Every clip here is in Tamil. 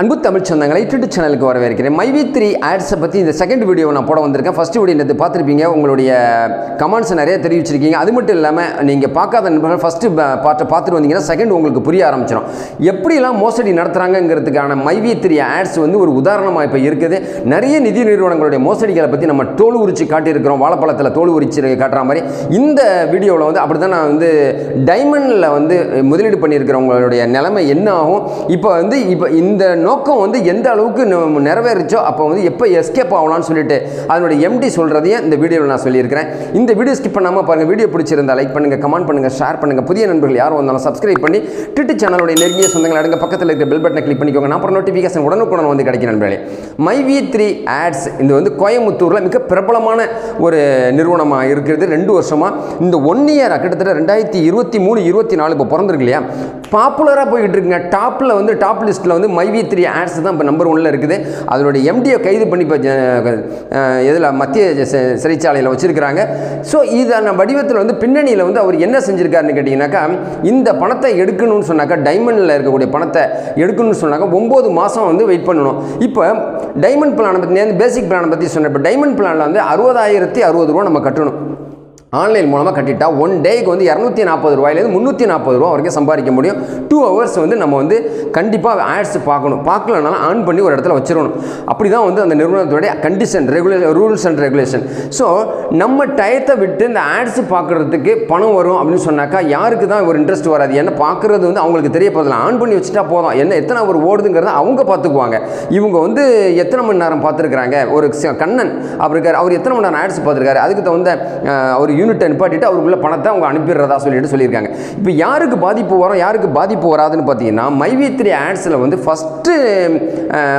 அன்பு தமிழ் சொந்தங்களை யூடியூப் சேனலுக்கு வரவேற்கிறேன். மைவி த்ரீ ஆட்ஸை பற்றி இந்த செகண்ட் வீடியோ நான் போட வந்திருக்கேன். ஃபஸ்ட் வீடியோ நேற்று பார்த்துருப்பீங்க? உங்களுடைய கமெண்ட்ஸ் நிறைய தெரிவிச்சிருக்கீங்க. அது மட்டும் இல்லாமல் நீங்கள் பார்க்காத நண்பர்கள் ஃபஸ்ட்டு பார்ட்டை பார்த்துட்டு வந்தீங்கன்னா செகண்ட் உங்களுக்கு புரிய ஆரம்பிச்சிடும் எப்படிலாம் மோசடி நடத்துகிறாங்கிறதுக்கான மைவி த்ரீ ஆட்ஸ் வந்து ஒரு உதாரணமாக இப்போ இருக்குது. நிறைய நிதி நிறுவனங்களுடைய மோசடிகளை பற்றி நம்ம தோல் உரிச்சு காட்டியிருக்கிறோம். வாழைப்பழத்தில் தோல் உரிச்சு காட்டுற மாதிரி. இந்த வீடியோவில் வந்து அப்படி தான் நான் வந்து டைமண்டில் வந்து முதலீடு பண்ணியிருக்கிறவங்களுடைய நிலைமை என்ன ஆகும்? இப்போ வந்து இப்போ இந்த நோக்கம் வந்து எந்த அளவுக்கு நிறைவேறிச்சோ நிறைவேறுச்சோ அப்போ வந்து எப்போ எஸ்கேப் ஆகலாம்னு சொல்லிட்டு அதனுடைய எம்டி சொல்கிறதையும் இந்த வீடியோவில் நான் சொல்லியிருக்கிறேன். இந்த வீடியோ ஸ்கிப் பண்ணாமல் பாருங்கள் வீடியோ பிடிச்சிருந்தா லைக் பண்ணுங்கள் கமெண்ட் பண்ணுங்கள் ஷேர் பண்ணுங்கள் புதிய நண்பர்கள் யாரும் வந்தாலும் சப்ஸ்கிரைப் பண்ணி டிட்டு சேனலுடைய நெருங்கிய சொந்தங்கள் அடங்க பக்கத்தில் இருக்கிற பெல் பட்டனை கிளிக் பண்ணிக்கோங்க. நான் அப்புறம் நோட்டிஃபிகேஷன் உடனுக்குடன் வந்து கிடைக்கும் நண்பர்களே. மை வி த்ரீ ஆட்ஸ் இது வந்து கோயம்புத்தூரில் மிக பிரபலமான ஒரு நிறுவனமாக இருக்கிறது. ரெண்டு வருஷமாக இந்த ஒன் இயராக கிட்டத்தட்ட ரெண்டாயிரத்தி இருபத்தி மூணு இருபத்தி நாலு இப்போ பிறந்திருக்கு இல்லையா? பாப்புலராக போய்கிட்டு இருக்குங்க. டாப்பில் வந்து டாப் லிஸ்ட்டில் வந்து மை வி த்ரீ ஆட்ஸ் தான் இப்போ நம்பர் ஒன்னில் இருக்குது. அதனுடைய எம்டியை கைது பண்ணி இப்போ இதில் மத்திய சிறைச்சாலையில் வச்சுருக்கிறாங்க. ஸோ இதான வடிவத்தில் வந்து பின்னணியில் வந்து அவர் என்ன செஞ்சுருக்காருன்னு கேட்டிங்கனாக்கா இந்த பணத்தை எடுக்கணும்னு சொன்னாக்கா டைமண்டில் இருக்கக்கூடிய பணத்தை எடுக்கணும்னு சொன்னாக்கா ஒம்பது மாதம் வந்து வெயிட் பண்ணணும். இப்போ டைமண்ட் பிளானை பற்றி பேசிக் பிளானை பற்றி சொன்னேன். இப்போ டைமண்ட் பிளானில் வந்து அறுபதாயிரத்தி அறுபது ரூபா நம்ம கட்டணும். ஆன்லைன் மூலமாக கட்டிட்டா ஒன் டேக்கு வந்து இரநூத்தி நாற்பது ரூபாயிலேருந்து முந்நூற்றி நாற்பது ரூபா வரைக்கும் சம்பாதிக்க முடியும். டூ ஹவர்ஸ் வந்து நம்ம வந்து கண்டிப்பாக ஆட்ஸ் பார்க்கணும். பார்க்கலனாலும் ஆன் பண்ணி ஒரு இடத்துல வச்சிடணும் அப்படி தான் வந்து அந்த நிறுவனத்துடைய கண்டிஷன் ரெகுலே ரூல்ஸ் அண்ட் ரெகுலேஷன் ஸோ நம்ம டயத்தை விட்டு இந்த ஆட்ஸ் பார்க்குறதுக்கு பணம் வரும் அப்படின்னு சொன்னாக்கா யாருக்கு தான் ஒரு இன்ட்ரெஸ்ட் வராது. என்ன பார்க்குறது வந்து அவங்களுக்கு தெரிய போதில்லை ஆன் பண்ணி வச்சுட்டா போதும். என்ன எத்தனை ஒரு ஓடுதுங்கிறத அவங்க பார்த்துக்குவாங்க. இவங்க வந்து எத்தனை மணி நேரம் பார்த்துருக்குறாங்க? ஒரு கண்ணன் அப்படி இருக்கார். அவர் எத்தனை மணி நேரம் ஆட்ஸ் பார்த்துருக்காரு? அதுக்கு தகுந்த அவர் ஒரு யூனிட்டை நிப்பாட்டிட்டு அவருக்குள்ள பணத்தை அவங்க அனுப்பிடுறதா சொல்லிட்டு சொல்லியிருக்காங்க. இப்போ யாருக்கு பாதிப்பு வரும் யாருக்கு பாதிப்பு வராதுன்னு பார்த்தீங்கன்னா மைவி த்ரீ ஆட்ஸில் வந்து ஃபஸ்ட்டு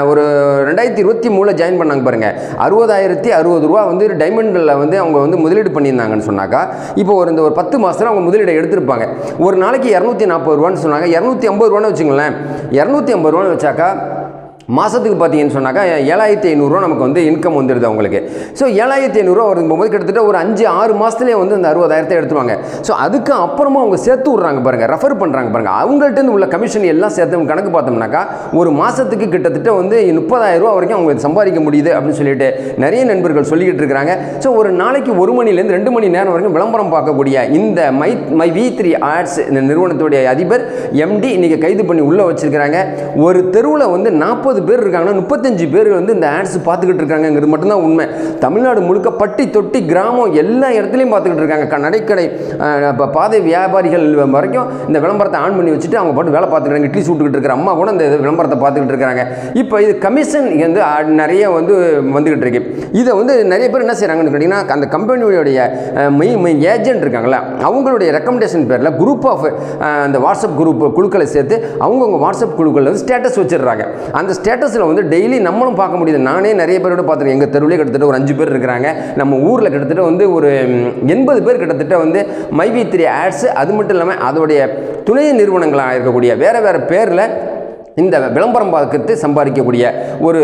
ஒரு ரெண்டாயிரத்தி இருபத்தி மூணில் ஜாயின் பண்ணாங்க பாருங்கள் அறுபதாயிரத்தி அறுபது ரூபா வந்து டைமண்டில் வந்து அவங்க வந்து முதலீடு பண்ணியிருந்தாங்கன்னு சொன்னாக்கா இப்போ ஒரு இந்த ஒரு பத்து மாதத்தில் அவங்க முதலீடை எடுத்திருப்பாங்க. ஒரு நாளைக்கு இரநூத்தி நாற்பது ரூபான்னு சொன்னாங்க. இரநூத்தி ஐம்பது ரூபான்னு வச்சுங்களேன் இரநூத்தி ஐம்பது ரூபான்னு வச்சாக்கா மாதத்துக்கு பார்த்தீங்கன்னு சொன்னாக்கா ஏழாயிரத்தி ஐநூறுரூவா நமக்கு வந்து இன்கம் வந்துடுது அவங்களுக்கு. ஸோ ஏழாயிரத்தி ஐநூறுரூவா வரும்போது கிட்டத்தட்ட ஒரு அஞ்சு ஆறு மாதத்துலேயே வந்து அந்த அறுபதாயிரத்தை எடுத்துருவாங்க. ஸோ அதுக்கு அப்புறமா அவங்க சேர்த்து விட்றாங்க பாருங்கள் ரெஃபர் பண்ணுறாங்க பாருங்கள் அவங்கள்ட்ட உள்ள கமிஷன் எல்லாம் சேர்த்து கணக்கு பார்த்தோம்னாக்கா ஒரு மாதத்துக்கு கிட்டத்தட்ட வந்து முப்பதாயிரரூவா வரைக்கும் அவங்க சம்பாதிக்க முடியுது அப்படின்னு சொல்லிட்டு நிறைய நண்பர்கள் சொல்லிக்கிட்டு இருக்கிறாங்க. ஸோ ஒரு நாளைக்கு ஒரு மணிலேருந்து ரெண்டு மணி நேரம் வரைக்கும் விளம்பரம் பார்க்கக்கூடிய இந்த my my V three ads இந்த நிறுவனத்துடைய அதிபர் எம்டி இன்றைக்கி கைது பண்ணி உள்ளே வச்சிருக்கிறாங்க. ஒரு தெருவில் வந்து நாற்பது பேர் இருக்காங்கன்னா முப்பத்தஞ்சு பேர் வந்து இந்த ஆட்ஸ் பார்த்துக்கிட்டு இருக்காங்கங்கிறது மட்டும்தான் உண்மை. தமிழ்நாடு முழுக்க பட்டி தொட்டி கிராமம் எல்லா இடத்துலையும் பார்த்துக்கிட்டு இருக்காங்க. நடைக்கடை இப்போ பாதை வியாபாரிகள் வரைக்கும் இந்த விளம்பரத்தை ஆன் பண்ணி வச்சுட்டு அவங்க பாட்டு வேலை பார்த்துக்கிறாங்க இட்லி சுட்டுக்கிட்டு இருக்கிற அம்மா கூட இந்த விளம்பரத்தை பார்த்துக்கிட்டு இருக்காங்க. இப்போ இது கமிஷன் வந்து நிறைய வந்து வந்துக்கிட்டு இருக்கு. இதை வந்து நிறைய பேர் என்ன செய்கிறாங்கன்னு கேட்டிங்கன்னா அந்த கம்பெனியுடைய மெயின் ஏஜென்ட் இருக்காங்களா அவங்களுடைய ரெக்கமெண்டேஷன் பேரில் குரூப் ஆஃப் அந்த வாட்ஸ்அப் குரூப் குழுக்களை சேர்த்து அவங்கவுங்க வாட்ஸ்அப் குழுக்களில் வந்து ஸ்டேட்டஸ் வச்சிடுறாங்க. அந்த ஸ்டேட்டஸில் வந்து டெய்லி நம்மளும் பார்க்க முடியுது. நானே நிறைய பேரோட பார்த்துருக்கேன். எங்கள் தெருவிலே கிட்டத்தட்ட ஒரு அஞ்சு பேர் இருக்கிறாங்க. நம்ம ஊரில் கிட்டத்தட்ட வந்து ஒரு எண்பது பேர் கிட்டத்தட்ட வந்து மைவி த்ரீ ஆட்ஸு அது மட்டும் இல்லாமல் அதோடைய துணை நிறுவனங்களாக இருக்கக்கூடிய வேறு வேறு பேரில் இந்த விளம்பரம் பார்க்கறது சம்பாதிக்கக்கூடிய ஒரு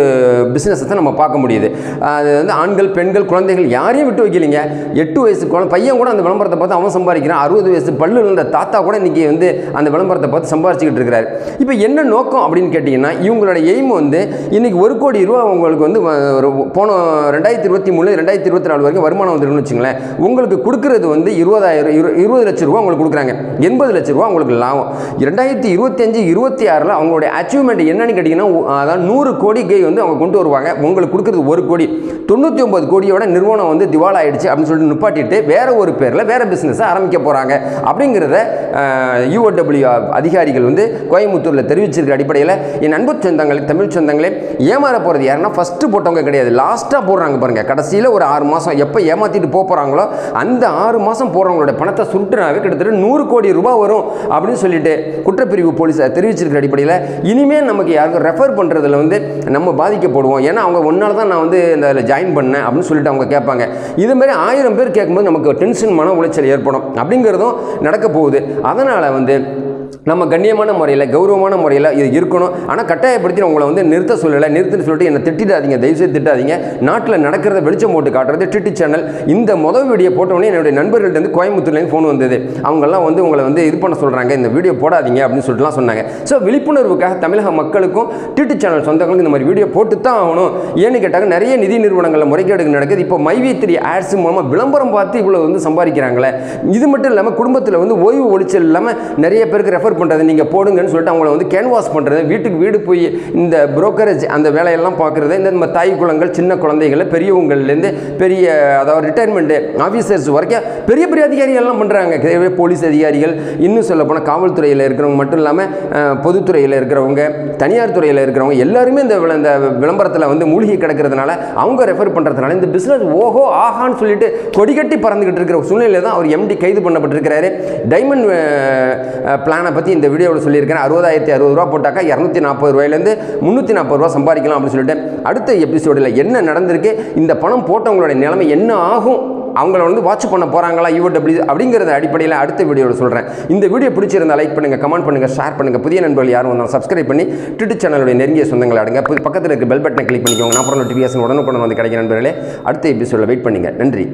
பிஸ்னஸை தான் நம்ம பார்க்க முடியுது. அது வந்து ஆண்கள் பெண்கள் குழந்தைகள் யாரையும் விட்டு வைக்கலைங்க. எட்டு வயசு குழந்தை பையன் கூட அந்த விளம்பரத்தை பார்த்து அவன் சம்பாதிக்கிறான். அறுபது வயசு பல்லு இருந்த தாத்தா கூட இன்றைக்கி வந்து அந்த விளம்பரத்தை பார்த்து சம்பாதிச்சிக்கிட்டு இருக்கிறாரு. இப்போ என்ன நோக்கம் அப்படின்னு கேட்டிங்கன்னா இவங்களோட எய்ம் வந்து இன்றைக்கி ஒரு கோடி ரூபா உங்களுக்கு வந்து ஒரு போன ரெண்டாயிரத்தி இருபத்தி மூணு ரெண்டாயிரத்தி இருபத்தி நாலு வரைக்கும் வருமானம் வந்துருக்குன்னு வச்சுங்களேன். உங்களுக்கு கொடுக்குறது வந்து இருபதாயிரம் இரு இருபது லட்ச ரூபா உங்களுக்கு கொடுக்குறாங்க. எண்பது லட்ச ரூபா உங்களுக்கு லாபம். ரெண்டாயிரத்தி இருபத்தஞ்சு இருபத்தி ஆறில் அவங்களுடைய அச்சீவ்மெண்ட் என்னன்னு கேட்டிங்கன்னா அதான் அதாவது நூறு கோடிக்கு வந்து அவங்க கொண்டு வருவாங்க. உங்களுக்கு கொடுக்குறது ஒரு கோடி. தொண்ணூற்றி ஒம்பது கோடியோட நிறுவனம் வந்து திவால் ஆகிடுச்சு அப்படின்னு சொல்லிட்டு நிப்பாட்டிட்டு வேற ஒரு பேரில் வேற பிஸ்னஸை ஆரம்பிக்க போகிறாங்க அப்படிங்கிறத யூஓடபிள்யூ அதிகாரிகள் வந்து கோயம்புத்தூரில் தெரிவிச்சிருக்க அடிப்படையில் என் அன்பு சொந்தங்களே தமிழ் சொந்தங்களே ஏமாற போகிறது யாருன்னா ஃபஸ்ட்டு போட்டவங்க கிடையாது. லாஸ்ட்டாக போடுறாங்க பாருங்கள் கடைசியில் ஒரு ஆறு மாதம் எப்போ ஏமாற்றிட்டு போக போகிறாங்களோ அந்த ஆறு மாதம் போகிறவங்களோட பணத்தை சுருட்டுனாவே கிட்டத்தட்ட நூறு கோடி ரூபாய் வரும் அப்படின்னு சொல்லிட்டு குற்றப்பிரிவு போலீஸ் தெரிவிச்சிருக்கிற அடிப்படையில் இனிமேல் நமக்கு யாருக்கும் ரெஃபர் பண்ணுறதுல வந்து நம்ம பாதிக்கப்படுவோம் ஏன்னா அவங்க ஒன்றால் தான் நான் வந்து இந்த அதில் ஜாயின் பண்ணேன் அப்படின்னு சொல்லிட்டு அவங்க கேட்பாங்க. இது ஆயிரம் பேர் கேட்கும்போது நமக்கு டென்ஷன் மன உளைச்சல் ஏற்படும். அப்படிங்கிறதும் நடக்க போகுது. அதனால் வந்து நம்ம கண்ணியமான முறையில் கௌரவமான முறையில் இது இருக்கணும். ஆனால் கட்டாயப்படுத்தி உங்களை வந்து நிறுத்த சொல்லலை நிறுத்துன்னு சொல்லிட்டு என்னை திட்டிடாதீங்க தயவுசெய்து திட்டாதீங்க. நாட்டில் நடக்கிறத வெளிச்சம் போட்டு காட்டுறது டிட்டி சேனல். இந்த முதல் வீடியோ போட்டோடனே என்னுடைய நண்பர்கள்ட்ட வந்து கோயம்புத்தூர்லேருந்து ஃபோன் வந்தது. அவங்கெல்லாம் வந்து உங்களை வந்து இது பண்ண சொல்கிறாங்க இந்த வீடியோ போடாதீங்க அப்படின்னு சொல்லிட்டுலாம் சொன்னாங்க. ஸோ விழிப்புணர்வுக்காக தமிழக மக்களுக்கும் டிடி சேனல் சொந்தங்களுக்கும் இந்த மாதிரி வீடியோ போட்டு தான் ஆகணும். ஏன்னு கேட்டாங்க நிறைய நிதி நிறுவனங்களில் முறைகேடுகள் நடக்குது. இப்போ மைவி த்ரீ ஆட்ஸ் மூலமாக விளம்பரம் பார்த்து இவ்வளோ வந்து சம்பாதிக்கிறாங்களே. இது மட்டும் இல்லாமல் குடும்பத்தில் வந்து ஓய்வு ஒழிச்சல் இல்லாமல் நிறைய பேருக்கு ரெஃபர் பண்ணுறது நீங்கள் போடுங்கன்னு சொல்லிட்டு அவங்கள வந்து கேன்வாஸ் பண்ணுறது வீட்டுக்கு வீடு போய் இந்த புரோக்கரேஜ் அந்த வேலையெல்லாம் பார்க்குறது இந்த நம்ம தாய் குளங்கள் சின்ன குழந்தைகள் பெரியவங்கள்லேருந்து பெரிய அதாவது ரிட்டையர்மெண்ட்டு ஆஃபீஸர்ஸ் வரைக்கும் பெரிய பெரிய அதிகாரிகள்லாம் பண்ணுறாங்க போலீஸ் அதிகாரிகள் இன்னும் சொல்லப்போனால் காவல்துறையில் இருக்கிறவங்க மட்டும் இல்லாமல் பொதுத்துறையில் இருக்கிறவங்க தனியார் துறையில் இருக்கிறவங்க எல்லாருமே இந்த விள- இந்த விளம்பரத்தில் வந்து மூழ்கி கிடக்கிறதுனால அவங்க ரெஃபர் பண்ணுறதுனால இந்த பிஸ்னஸ் ஓஹோ ஆஹான்னு சொல்லிட்டு கொடிகட்டி பறந்துக்கிட்டு இருக்கிற சூழ்நிலையில் தான் அவர் எம்டி கைது பண்ணப்பட்டிருக்கிறாரு. டைமண்ட் பிளான் பற்றி இந்த வீடியோவில் சொல்லியிருக்கேன் அறுபதாயிரத்தி அறுபது ரூபா போட்டாக்கா இரநூத்தி நாற்பது ரூபாயிலேருந்து முந்நூற்றி நாற்பது ரூபா சம்பாதிக்கலாம் அப்படின்னு சொல்லிட்டு அடுத்த எபிசோடில் என்ன நடந்திருக்கு? இந்த பணம் போட்டவங்களுடைய நிலைமை என்ன ஆகும்? அவங்கள வந்து வாட்ச் பண்ண போகிறாங்களா யூடபிள்யூ அப்படிங்கிறத அடிப்படையில் அடுத்த வீடியோவில் சொல்கிறேன் இந்த வீடியோ பிடிச்சிருந்தா லைக் பண்ணுங்கள் கமெண்ட் பண்ணுங்கள் ஷேர் பண்ணுங்கள் புதிய நண்பர்கள் யாரும் வந்தாலும் சப்ஸ்கிரைப் பண்ணி ட்விட்டர் சேனலுடைய நெருங்கிய சொந்தங்கள் அடங்க. பக்கத்தில் இருக்க பெல் பட்டனை கிளிக் பண்ணிக்கோங்க. நான் அப்புறம் நோட்டிஃபிகேஷன் உடனுக்குடன் வந்து கிடைக்கிற நண்பர்களே அடுத்த எபிசோடில் வெயிட் பண்ணுங்கள் நன்றி.